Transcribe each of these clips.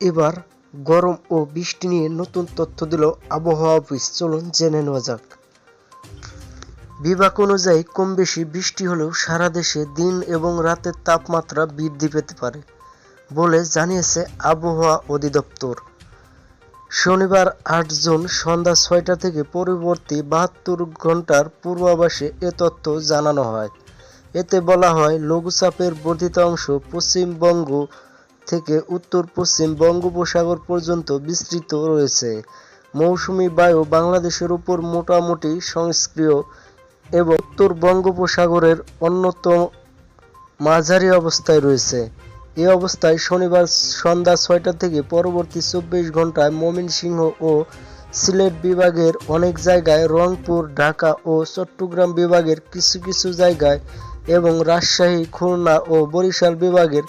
এবার গরম ও বৃষ্টি নিয়ে নতুন তথ্য দিল আবহাওয়া অফিস। চলুন জেনে নেওয়া যাক। বিভাগ অনুযায়ী কম বেশি বৃষ্টি হলেও সারা দেশে দিন এবং রাতের তাপমাত্রা বৃদ্ধি পেতে পারে বলে জানিয়েছে আবহাওয়া অধিদপ্তর। শনিবার আট জুন সন্ধ্যা ছয়টা থেকে পরবর্তী বাহাত্তর ঘণ্টার পূর্বাভাসে এ তথ্য জানানো হয়। এতে বলা হয়, লঘুচাপের বর্ধিত অংশ পশ্চিমবঙ্গ থেকে উত্তর পশ্চিম বঙ্গোপসাগর পর্যন্ত বিস্তৃত রয়েছে। মৌসুমি বায়ু বাংলাদেশের উপর মোটামুটি সংস্ক্রিয় এবং উত্তর বঙ্গোপসাগরের অন্যতম মাঝারি অবস্থায় রয়েছে। এ অবস্থায় শনিবার সন্ধ্যা ছয়টা থেকে পরবর্তী চব্বিশ ঘন্টায় ময়মনসিংহ ও সিলেট বিভাগের অনেক জায়গায় রংপুর, ঢাকা ও চট্টগ্রাম বিভাগের কিছু কিছু জায়গায় এবং রাজশাহী, খুলনা ও বরিশাল বিভাগের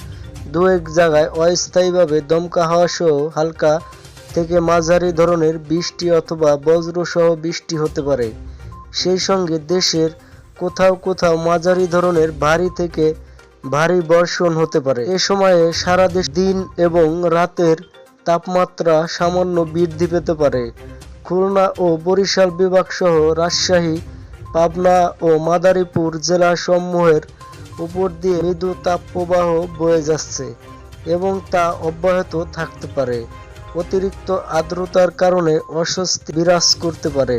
দু এক জায়গায় অস্থায়ীভাবে দমকা হাওয়া সহ হালকা থেকে মাঝারি ধরনের বৃষ্টি অথবা বজ্রসহ বৃষ্টি হতে পারে। সেই সঙ্গে দেশের কোথাও কোথাও মাঝারি ধরনের ভারী থেকে ভারী বর্ষণ হতে পারে। এ সময়ে সারা দেশ দিন এবং রাতের তাপমাত্রা সামান্য বৃদ্ধি পেতে পারে। খুলনা ও বরিশাল বিভাগ সহ রাজশাহী, পাবনা ও মাদারীপুর জেলা সমূহের উপর দিয়ে মৃদু তাপপ্রবাহ বয়ে যাচ্ছে এবং তা অব্যাহত থাকতে পারে, অতিরিক্ত আর্দ্রতার কারণে অস্বস্তি বিরাজ করতে পারে।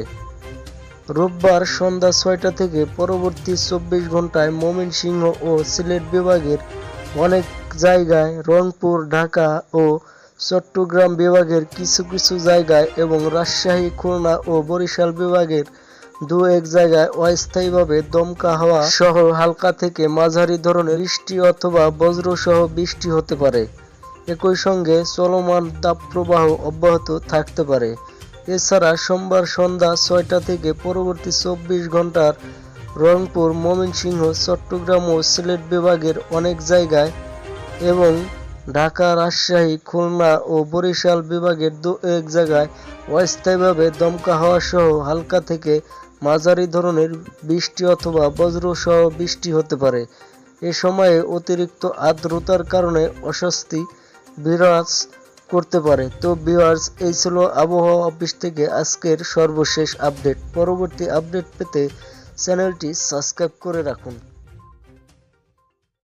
রোববার সন্ধ্যা ছয়টা থেকে পরবর্তী চব্বিশ ঘন্টায় ময়মনসিংহ ও সিলেট বিভাগের অনেক জায়গায় রংপুর, ঢাকা ও চট্টগ্রাম বিভাগের কিছু কিছু জায়গায় এবং রাজশাহী, খুলনা ও বরিশাল বিভাগের দু এক জায়গায় অস্থায়ীভাবে দমকা হাওয়া সহ হালকা থেকে মাঝারি ধরনের বৃষ্টি অথবা বজ্রসহ বৃষ্টি হতে পারে। একই সঙ্গে চলমান তাপপ্রবাহ অব্যাহত থাকতে পারে। এছাড়া সোমবার সন্ধ্যা ছয়টা থেকে পরবর্তী চব্বিশ ঘণ্টার রংপুর, ময়মনসিংহ, চট্টগ্রাম ও সিলেট বিভাগের অনেক জায়গায় এবং ঢাকা রাজশাহী, খুলনা ও বরিশাল বিভাগের দু এক জায়গায় অস্থায়ীভাবে দমকা হাওয়া সহ হালকা থেকে মাঝারি ধরনের বৃষ্টি অথবা বজ্রসহ বৃষ্টি হতে পারে। এ সময়ে অতিরিক্ত আর্দ্রতার কারণে অস্বস্তি বিরাজ করতে পারে। তো ভিউয়ার্স, এই ছিল আবহাওয়া অফিস থেকে আজকের সর্বশেষ আপডেট। পরবর্তী আপডেট পেতে চ্যানেলটি সাবস্ক্রাইব করে রাখুন।